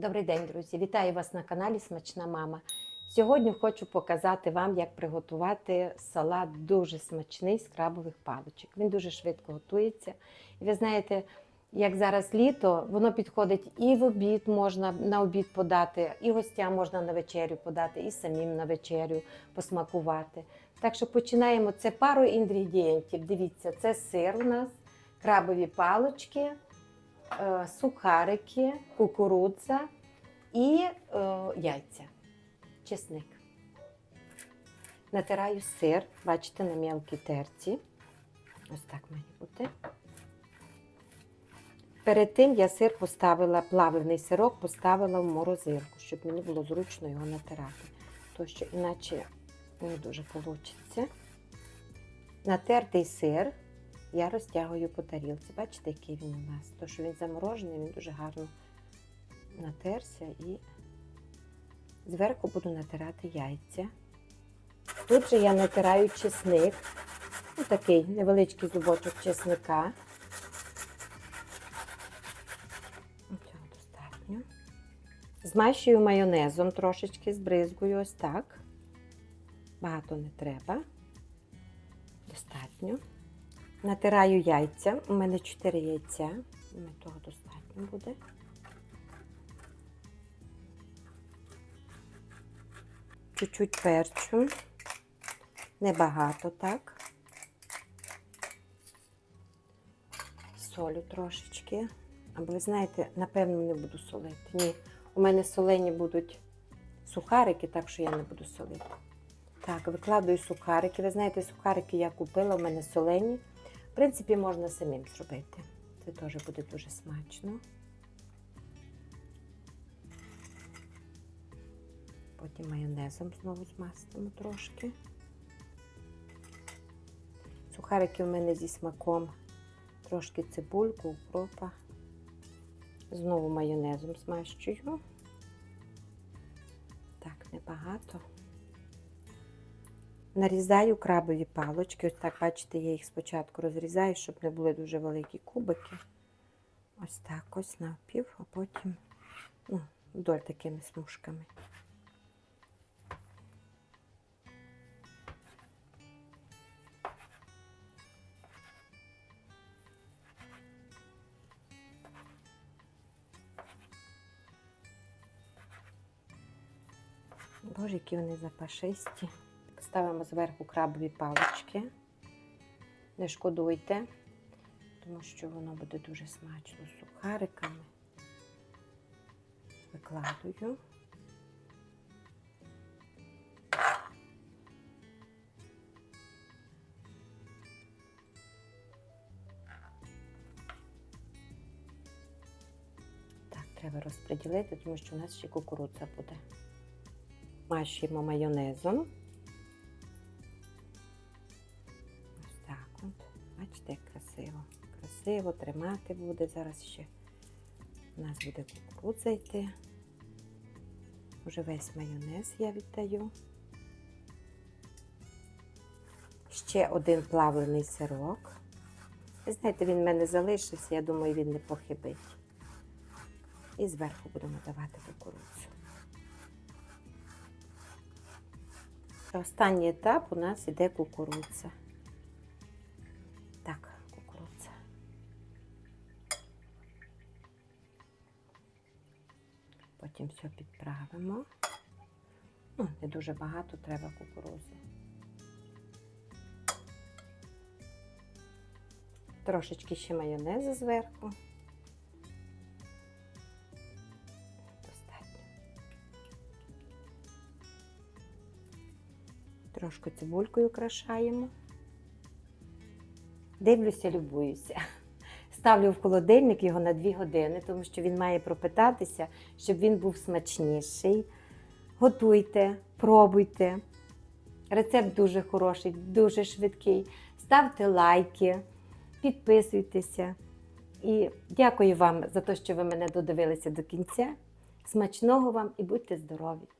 Добрий день, друзі! Вітаю вас на каналі Смачна Мама. Сьогодні хочу показати вам, як приготувати салат дуже смачний з крабових паличок. Він дуже швидко готується. І ви знаєте, як зараз літо, воно підходить і в обід можна на обід подати, і гостям можна на вечерю подати, і самим на вечерю посмакувати. Так що починаємо. Це пару інгредієнтів. Дивіться, це сир у нас, крабові палички, е, сухарики, кукурудза і е, яйця, чесник. Натираю сир, бачите, на м'ялкій терці. Ось так має бути. Перед тим я сир поставила, плавлений сирок поставила в морозилку, щоб мені було зручно його натирати. То що іначе не дуже вийде. Натертий сир я розтягую по тарілці. Бачите, який він у нас? То, що він заморожений, він дуже гарно натерся і зверху буду натирати яйця. Тут же я натираю чесник. Ось такий невеличкий зубочок чесника. Цього достатньо. Змащую майонезом трошечки, збризгую ось так. Багато не треба. Достатньо. Натираю яйця. У мене 4 яйця. Мені того достатньо буде. Чуть-чуть перчу. Небагато так. Солю трошечки. Або ви знаєте, напевно, не буду солити. Ні, у мене солені будуть сухарики, так що я не буду солити. Так, викладаю сухарики. Ви знаєте, сухарики я купила, у мене солені. В принципі, можна самим зробити. Це теж буде дуже смачно. Потім майонезом знову змастимо трошки. Сухарики у мене зі смаком. Трошки цибульку, укропа. Знову майонезом змащую. Так, небагато. Нарізаю крабові палочки. Ось так, бачите, я їх спочатку розрізаю, щоб не були дуже великі кубики. Ось так ось навпів, а потім ну, вдоль такими смужками. Боже, які вони запашисті. Ставимо зверху крабові палички. Не шкодуйте, тому що воно буде дуже смачно з сухариками. Викладую. Так, треба розподілити, тому що у нас ще кукурудза буде. Мащуємо майонезом. Красиво. Красиво тримати буде. Зараз ще у нас буде кукурудза йти. Уже весь майонез я віддаю. Ще один плавлений сирок. Ви знаєте, він в мене залишився, я думаю, він не похибить. І зверху будемо давати кукурудзу. Останній етап у нас іде кукурудза. Потім все підправимо. Ну, не дуже багато треба кукурузи. Трошечки ще майонезу зверху. Достатньо. Трошки цибулькою украшаємо. Дивлюся, любуюся. Ставлю в холодильник його на 2 години, тому що він має пропитатися, щоб він був смачніший. Готуйте, пробуйте. Рецепт дуже хороший, дуже швидкий. Ставте лайки, підписуйтеся. І дякую вам за те, що ви мене додивилися до кінця. Смачного вам і будьте здорові!